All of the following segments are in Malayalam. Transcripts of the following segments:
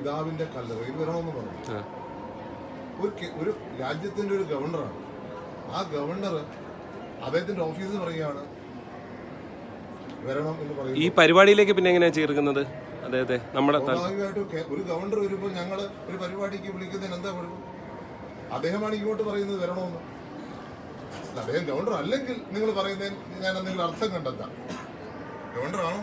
പിതാവിന്റെ കല്ലറയിൽ വരണമെന്ന് പറഞ്ഞു. ഒരു ഒരു രാജ്യത്തിന്റെ ഒരു ഗവർണറാണ്. ആ ഗവർണർ അദ്ദേഹത്തിന്റെ ഓഫീസ് പറയുകയാണ് വരണം എന്ന് പറയുന്നത് ഈ പരിപാടിയിലേക്ക് പിന്നെ എങ്ങനെയാണ് ചേർക്കുന്നത് അദ്ദേഹത്തെ? നമ്മുടെ സ്വാഭാവികമായിട്ടും ഒരു ഗവർണർ വരുമ്പോൾ ഞങ്ങൾ ഒരു പരിപാടിക്ക് വിളിക്കുന്നതിന് എന്താ കുഴപ്പം അദ്ദേഹമാണ് ഇങ്ങോട്ട് പറയുന്നത് വരണമെന്ന്. അദ്ദേഹം ഗവർണർ അല്ലെങ്കിൽ നിങ്ങൾ പറയുന്നതിന് ഞാൻ എന്തെങ്കിലും അർത്ഥം കണ്ടെത്താം. ഗവർണറാണോ?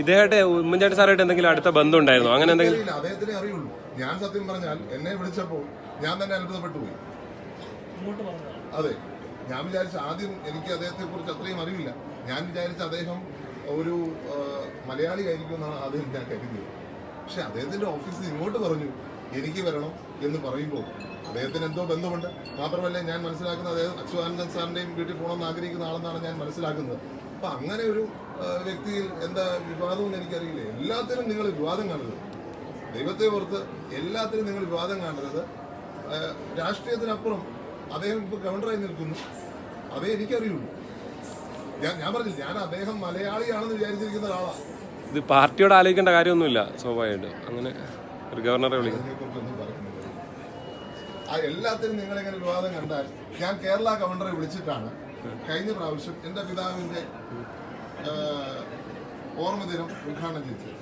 ഇദ്ദേഹത്തെ ഉമ്മൻചാണ്ടി സാറായിട്ട് എന്തെങ്കിലും അടുത്ത ബന്ധം ഉണ്ടായിരുന്നോ അങ്ങനെ എന്തെങ്കിലും അദ്ദേഹത്തിനെ അറിയുള്ളൂ. ഞാൻ സത്യം പറഞ്ഞാൽ എന്നെ വിളിച്ചപ്പോൾ ഞാൻ തന്നെ അത്ഭുതപ്പെട്ടു പോയി. അതെ ഞാൻ വിചാരിച്ച ആദ്യം എനിക്ക് അദ്ദേഹത്തെ കുറിച്ച് അത്രയും അറിയില്ല ഞാൻ വിചാരിച്ച അദ്ദേഹം ഒരു മലയാളി ആയിരിക്കും എന്നാണ് ആദ്യം ഞാൻ കരുതിയത്. പക്ഷെ അദ്ദേഹത്തിന്റെ ഓഫീസിൽ ഇങ്ങോട്ട് പറഞ്ഞു എനിക്ക് വരണം എന്ന് പറയുമ്പോൾ അദ്ദേഹത്തിന് എന്തോ ബന്ധമുണ്ട്. മാത്രമല്ല ഞാൻ മനസ്സിലാക്കുന്നത് അദ്ദേഹം അച്യുതാനന്ദൻ സാറിന്റെയും വീട്ടിൽ പോകണമെന്ന് ആഗ്രഹിക്കുന്ന ആളെന്നാണ് ഞാൻ മനസ്സിലാക്കുന്നത്. അപ്പൊ അങ്ങനെ ഒരു വ്യക്തിയിൽ എന്താ വിവാദമെന്ന് എനിക്കറിയില്ല. എല്ലാത്തിനും നിങ്ങൾ വിവാദം കാണരുത്. ദൈവത്തെ ഓർത്ത് എല്ലാത്തിനും നിങ്ങൾ വിവാദം കാണരുത്. രാഷ്ട്രീയത്തിനപ്പുറം അദ്ദേഹം ഇപ്പൊ ഗവർണറായി നിൽക്കുന്നു. അതേ എനിക്കറിയുള്ളൂ. ഞാൻ ഞാൻ പറഞ്ഞില്ല ഞാൻ അദ്ദേഹം മലയാളിയാണെന്ന് വിചാരിച്ചിരിക്കുന്ന ഒരാളാണ് ഇത് പാർട്ടിയോട് ആലോചിക്കേണ്ട കാര്യമൊന്നുമില്ല സ്വാഭാവികമായിട്ടും. അങ്ങനെ ഒരു ഗവർണറെ വിളിക്കും. എല്ലാത്തിനും നിങ്ങളിങ്ങനെ വിവാദം കണ്ടാൽ ഞാൻ കേരള ഗവർണറെ വിളിച്ചിട്ടാണ് കഴിഞ്ഞ പ്രാവശ്യം എന്റെ പിതാവിന്റെ ഓർമ്മദിനം ഉദ്ഘാടനം ചെയ്തത്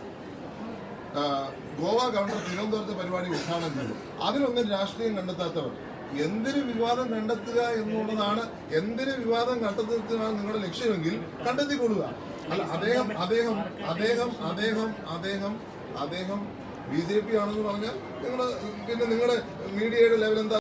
ഗോവ ഗവർണർ തിരുവനന്തപുരത്തെ പരിപാടി ഉദ്ഘാടനം ചെയ്തു. അതിലൊന്നും രാഷ്ട്രീയം കണ്ടെത്താത്തവർ. എന്തിന് വിവാദം കണ്ടെത്തുക എന്നുള്ളതാണ് എന്തിനു വിവാദം കണ്ടെത്തുക നിങ്ങളുടെ ലക്ഷ്യമെങ്കിൽ കണ്ടെത്തിക്കൊള്ളുക. അല്ല അദ്ദേഹം അദ്ദേഹം അദ്ദേഹം അദ്ദേഹം അദ്ദേഹം അദ്ദേഹം ബി ജെ പി ആണെന്ന് പറഞ്ഞാൽ നിങ്ങൾ പിന്നെ നിങ്ങളുടെ മീഡിയയുടെ ലെവൽ എന്താ